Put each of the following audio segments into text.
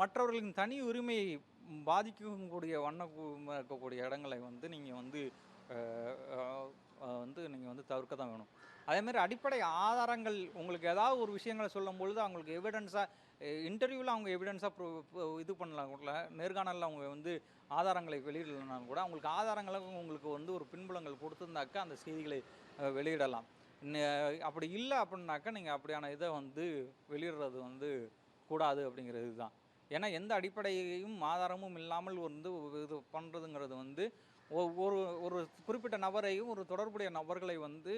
மற்றவர்களின் தனி உரிமையை பாதிக்கக்கூடிய வண்ண இருக்கக்கூடிய இடங்களை வந்து நீங்கள் வந்து வந்து நீங்கள் வந்து தவிர்க்க தான் வேணும். அதேமாதிரி அடிப்படை ஆதாரங்கள் உங்களுக்கு ஏதாவது ஒரு விஷயங்களை சொல்லும் பொழுது அவங்களுக்கு எவிடன்ஸாக இன்டர்வியூவில் அவங்க எவிடன்ஸாக இது பண்ணலாம். கூட நேர்காணலில் அவங்க வந்து ஆதாரங்களை வெளியிடலாம் கூட அவங்களுக்கு ஆதாரங்களை உங்களுக்கு வந்து ஒரு பின்புலங்கள் கொடுத்துருந்தாக்கா அந்த செய்திகளை வெளியிடலாம். அப்படி இல்லை அப்படின்னாக்கா நீங்கள் அப்படியான இதை வந்து வெளியிடுறது வந்து கூடாது அப்படிங்கிறது தான் ஏன்னா எந்த அடிப்படையையும் ஆதாரமும் இல்லாமல் வந்து இது பண்ணுறதுங்கிறது வந்து ஒரு ஒரு குறிப்பிட்ட நபரையும் ஒரு தொடர்புடைய நபர்களை வந்து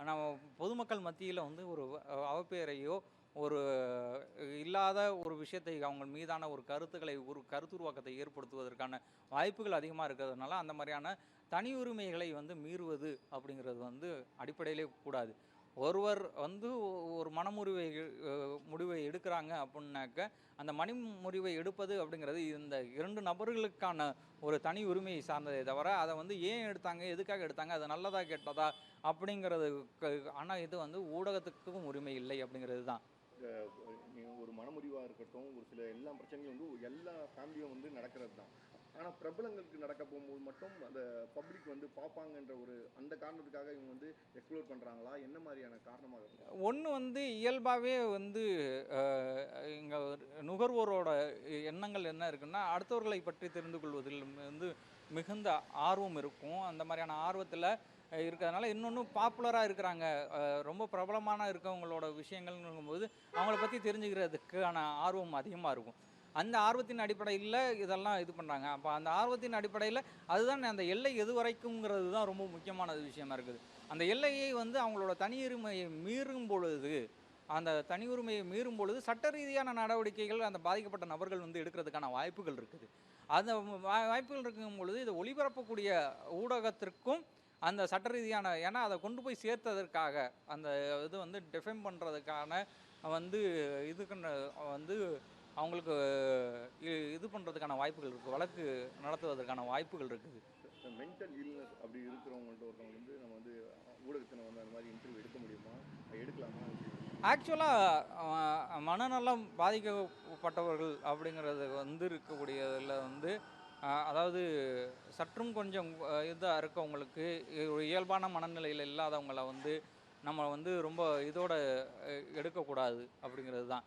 நம்ம பொதுமக்கள் மத்தியில் வந்து ஒரு அஹ், அவப்பெயரையோ ஒரு இல்லாத ஒரு விஷயத்தை அவங்க மீதான ஒரு கருத்துக்களை ஒரு கருத்துருவாக்கத்தை ஏற்படுத்துவதற்கான வாய்ப்புகள் அதிகமாக இருக்கிறதுனால அந்த மாதிரியான தனி உரிமைகளை வந்து மீறுவது அப்படிங்கிறது வந்து அடிப்படையிலே கூடாது. ஒருவர் வந்து ஒ- ஒரு மனமுறிவை முடிவை எடுக்கிறாங்க அப்படின்னாக்க அந்த மணிமுறிவை எடுப்பது அப்படிங்கிறது இந்த இரண்டு நபர்களுக்கான ஒரு தனி உரிமையை சார்ந்ததே தவிர அதை வந்து ஏன் எடுத்தாங்க எதுக்காக எடுத்தாங்க அது நல்லதா கெட்டதா அப்படிங்கிறது ஆனால் இது வந்து ஊடகத்துக்கும் உரிமை இல்லை அப்படிங்கிறது தான். ஒரு மனமுறிவாக இருக்கட்டும் ஒரு சில எல்லா பிரச்சனையும் வந்து எல்லா ஃபேமிலியும் வந்து நடக்கிறது தான். ஆனால் பிரபலங்களுக்கு நடக்க போகும்போது மட்டும் அந்த பப்ளிக் வந்து பார்ப்பாங்கன்ற ஒரு அந்த காரணத்துக்காக இவங்க வந்து எக்ஸ்ப்ளோர் பண்ணுறாங்களா என்ன மாதிரியான காரணமாக இருக்கும் ஒன்று வந்து இயல்பாகவே வந்து இங்கே நுகர்வோரோட எண்ணங்கள் என்ன இருக்குன்னா அடுத்தவர்களை பற்றி தெரிந்து கொள்வதில் வந்து மிகுந்த ஆர்வம் இருக்கும். அந்த மாதிரியான ஆர்வத்தில் இருக்கிறதுனால இன்னொன்று பாப்புலராக இருக்கிறாங்க. ரொம்ப பிரபலமான இருக்கவங்களோட விஷயங்கள்ங்கும்போது அவங்கள பற்றி தெரிஞ்சுக்கிறதுக்கான ஆர்வம் அதிகமாக இருக்கும். அந்த ஆர்வத்தின் அடிப்படையில் இதெல்லாம் இது பண்ணுறாங்க அப்போ அந்த ஆர்வத்தின் அடிப்படையில் அதுதான் அந்த எல்லை எது வரைக்குங்கிறது தான் ரொம்ப முக்கியமான விஷயமா இருக்குது. அந்த எல்லையை வந்து அவங்களோட தனியுரிமையை மீறும் பொழுது அந்த தனி உரிமையை மீறும் பொழுது சட்ட ரீதியான நடவடிக்கைகள் அந்த பாதிக்கப்பட்ட நபர்கள் வந்து எடுக்கிறதுக்கான வாய்ப்புகள் இருக்குது. அந்த வாய்ப்புகள் இருக்கும் பொழுது இதை ஒளிபரப்பக்கூடிய ஊடகத்திற்கும் அந்த சட்ட ரீதியான ஏன்னா அதை கொண்டு போய் சேர்த்ததற்காக அந்த இது வந்து டிஃபைன் பண்ணுறதுக்கான வந்து இதுக்கு வந்து அவங்களுக்கு இது பண்ணுறதுக்கான வாய்ப்புகள் இருக்குது வழக்கு நடத்துவதற்கான வாய்ப்புகள் இருக்குது. மென்டல் இல்னஸ் அப்படி இருக்கிறவங்கள்ட்ட ஒருத்தவங்க வந்து நம்ம வந்து ஊடகத்தில் வந்து அந்த மாதிரி இன்டர்வியூ எடுக்க முடியுமா? எடுக்கலாமா? ஆக்சுவலாக மனநலம் பாதிக்கப்பட்டவர்கள் அப்படிங்கிறது வந்து இருக்கக்கூடியதில் வந்து அதாவது சற்றும் கொஞ்சம் இதாக இருக்கவங்களுக்கு ஒரு இயல்பான மனநிலையில் இல்லாதவங்கள வந்து நம்ம வந்து ரொம்ப இதோட எடுக்கக்கூடாது அப்படிங்கிறது தான்.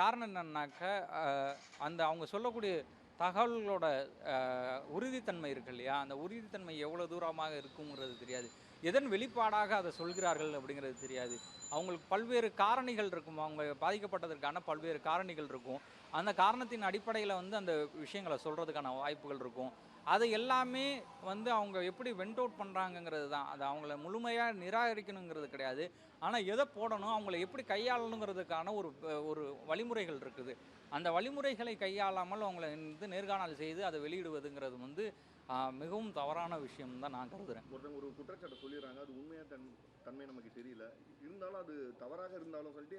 காரணம் என்னன்னாக்க அந்த அவங்க சொல்லக்கூடிய தகவல்களோட உறுதித்தன்மை இருக்கு இல்லையா? அந்த உறுதித்தன்மை எவ்வளோ தூரமாக இருக்குங்கிறது தெரியாது. எதன் வெளிப்பாடாக அதை சொல்கிறார்கள் அப்படிங்கிறது தெரியாது. அவங்களுக்கு பல்வேறு காரணிகள் இருக்கும். அவங்க பாதிக்கப்பட்டதற்கான பல்வேறு காரணிகள் இருக்கும். அந்த காரணத்தின் அடிப்படையில் வந்து அந்த விஷயங்களை சொல்கிறதுக்கான வாய்ப்புகள் இருக்கும். அது எல்லாமே வந்து அவங்க எப்படி வெண்ட் அவுட் பண்ணுறாங்கங்கிறது தான். அது அவங்கள முழுமையாக நிராகரிக்கணுங்கிறது கிடையாது. ஆனால் எதை போடணும் அவங்கள எப்படி கையாளணுங்கிறதுக்கான ஒரு ஒரு வழிமுறைகள் இருக்குது. அந்த வழிமுறைகளை கையாளாமல் அவங்கள வந்து நேர்காணல் செய்து அதை வெளியிடுவதுங்கிறது வந்து மிகவும் தவறான விஷயம் தான் நான் கருதுகிறேன் ஒருத்தவங்க ஒரு குற்றச்சாட்டை சொல்லிடுறாங்க அது உண்மையாக தன் தன்மை நமக்கு தெரியல. இருந்தாலும் அது தவறாக இருந்தாலும் சொல்லிட்டு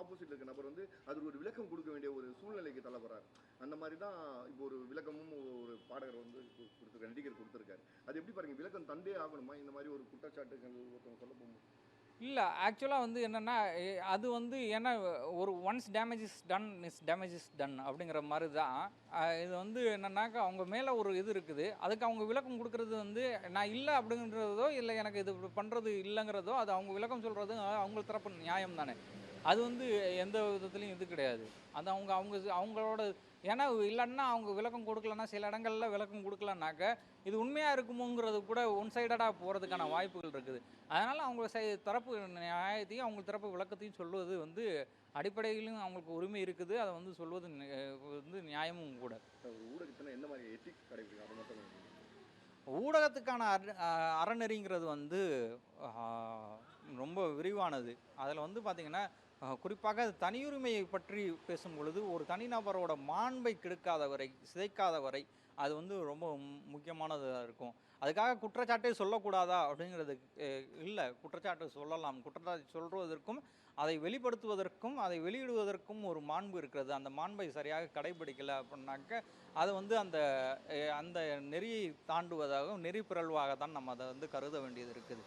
ஆப்போசிட்ல இருக்க நபர் வந்து அதுக்கு ஒரு விளக்கம் கொடுக்க வேண்டிய ஒரு சூழ்நிலைக்கு தள்ளப்படுறாரு அந்த மாதிரி தான் இப்போ ஒரு விளக்கமும் ஒரு பாடகர் வந்து கொடுத்துருக்காரு நடிகர் கொடுத்துருக்காரு. அது எப்படி பாருங்க விளக்கம் தந்தே ஆகணுமா? இந்த மாதிரி ஒரு குற்றச்சாட்டுகள் ஒருத்தவங்க சொல்ல போகும்போது. இல்லை ஆக்சுவலாக வந்து என்னென்னா அது வந்து ஏன்னா ஒரு once damage is done is damage is done அப்படிங்கிற மாதிரி தான் இது வந்து என்னென்னாக்கா அவங்க மேலே ஒரு இது இருக்குது. அதுக்கு அவங்க விளக்கம் கொடுக்குறது வந்து நான் இல்லை அப்படிங்கிறதோ இல்லை எனக்கு இது பண்ணுறது இல்லைங்கிறதோ அது அவங்க விளக்கம் சொல்கிறது அவங்க தரப்பு நியாயம் தானே. அது வந்து எந்த விதத்துலையும் இது கிடையாது. அது அவங்க அவங்க அவங்களோட ஏன்னா இல்லைன்னா அவங்க விளக்கம் கொடுக்கலன்னா சில இடங்கள்ல விளக்கம் கொடுக்கலனாக்க இது உண்மையாக இருக்குமோங்கிறது கூட ஒன் சைடடாக போகிறதுக்கான வாய்ப்புகள் இருக்குது. அதனால் அவங்க சை தரப்பு நியாயத்தையும் அவங்க தரப்பு விளக்கத்தையும் சொல்வது வந்து அடிப்படையிலும் அவங்களுக்கு உரிமை இருக்குது. அதை வந்து சொல்வது வந்து நியாயமும் கூட. ஊடகத்தில் எந்த மாதிரி சொல்லுங்க. ஊடகத்துக்கான அற அறநெறிங்கிறது வந்து ரொம்ப விரிவானது. அதில் வந்து பார்த்திங்கன்னா குறிப்பாக தனியுரிமையை பற்றி பேசும் பொழுது ஒரு தனிநபரோட மாண்பை கெடுக்காத வரை சிதைக்காத வரை அது வந்து ரொம்ப முக்கியமானதாக இருக்கும். அதுக்காக குற்றச்சாட்டே சொல்லக்கூடாதா அப்படிங்கிறது இல்லை. குற்றச்சாட்டு சொல்லலாம். குற்றச்சாட்டு சொல்வதற்கும் அதை வெளிப்படுத்துவதற்கும் அதை வெளியிடுவதற்கும் ஒரு மாண்பு இருக்கிறது. அந்த மாண்பை சரியாக கடைபிடிக்கலை அப்படின்னாக்க அது வந்து அந்த அந்த நெறியை தாண்டுவதாகவும் நெறி பிறழ்வாக தான் நம்ம அதை வந்து கருத வேண்டியது இருக்குது.